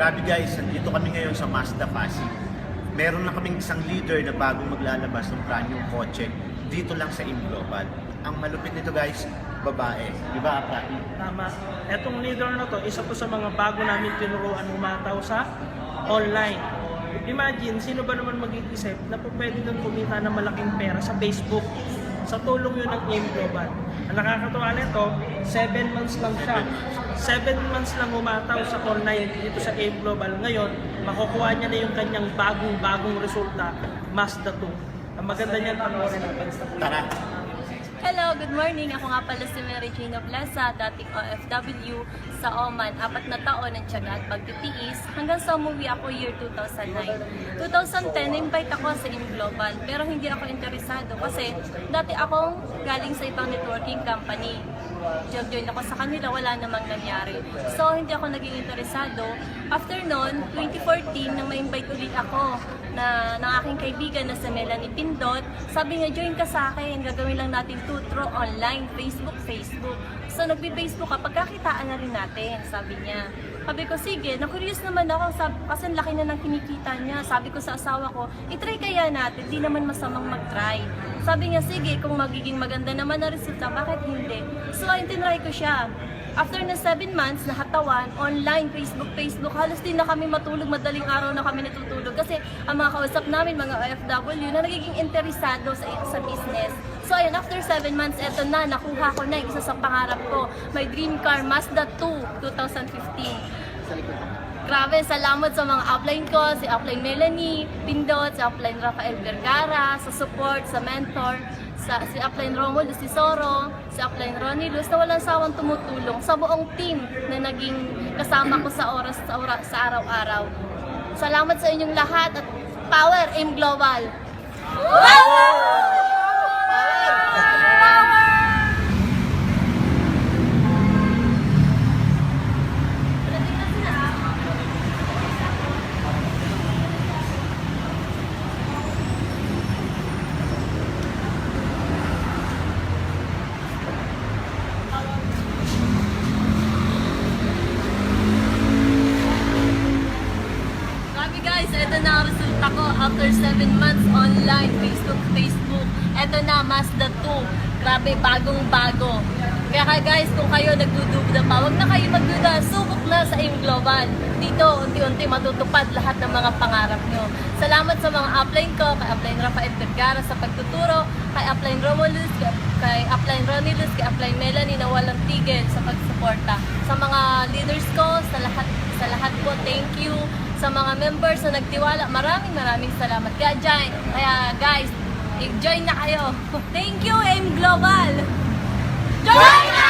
Grabe guys, nandito kami ngayon sa Mazda Pasig. Meron na kaming isang leader na bagong maglalabas ng brand new kotse dito lang sa In Global. Ang malupit nito guys, babae. Di ba, Prati? Tama. Etong leader na to, isa to sa mga bago namin tinuruan umataw sa online. Imagine, sino ba naman mag-iisip na pwede doon kumita ng malaking pera sa Facebook? Sa tulong yun ng AIM Global. Ang nakakatuwa nito, 7 months lang siya. 7 months lang umataw sa online dito sa AIM Global. Ngayon, makukuha niya na yung kanyang bagong-bagong resulta, Mazda 2. Ang maganda panoorin natin. Tara! Hello, good morning. Ako nga pala si Mary Jane Plaza, dating OFW sa Oman. Apat na taon ng tiyaga at pagtitiis hanggang sa umuwi ako year 2009. 2010, na-invite ako sa In Global pero hindi ako interesado kasi dati akong galing sa ibang networking company. Join ako sa kanila, wala namang nangyari. So, hindi ako naging interesado. After noon, 2014, nang ma-invite ulit ako na ng aking kaibigan na si Melanie Pindot, sabi niya, join ka sa akin, gagawin lang natin tutro online, Facebook, Facebook. So, nagbi-Facebook ka, pagkakitaan na rin natin, sabi niya. Sabi ko, sige, na-curious naman ako, sabi, kasi laki na ng kinikita niya. Sabi ko sa asawa ko, itry kaya natin, di naman masamang mag-try. Sabi niya, sige, kung magiging maganda naman ang resulta, bakit hindi? So, ayun, tinry ko siya. After na 7 months, nakatawan, online, Facebook, Facebook, halos din na kami matulog, madaling araw na kami natutulog. Kasi ang mga kausap namin, mga OFW, na nagiging interesado sa, sa business. So ayun, after 7 months, eto na, nakuha ko na yung isa sa pangarap ko. My dream car, Mazda 2, 2015. Grabe, salamat sa mga upline ko, si upline Melanie Pindot, si upline Rafael Vergara, sa support, sa mentor, sa, si upline Romulo Sisoro, si upline Ronnie Luz, na walang sawang tumutulong sa buong team na naging kasama ko sa oras sa, ora, sa araw-araw. Salamat sa inyong lahat at Power Aim Global! Grabe guys, ito na ang resulta ko after 7 months online, Facebook, Facebook. Ito na, Mazda 2. Grabe, bagong bago. Kaya kaya guys, kung kayo nagdududa pa, huwag na kayo magduda. Subok na sa AIM Global. Dito, unti-unti matutupad lahat ng mga pangarap nyo. Salamat sa mga upline ko, kay upline Rafael Vergara sa pagtuturo, kay upline Romulus, kay, kay upline Ronilus, kay upline Melanie na walang tigil sa pagsuporta. Sa mga leaders ko, sa lahat sa lahat po, thank you sa mga members na nagtiwala. Maraming maraming salamat ka dyan. Kaya guys, enjoy na kayo. Thank you, AIM Global! Join us!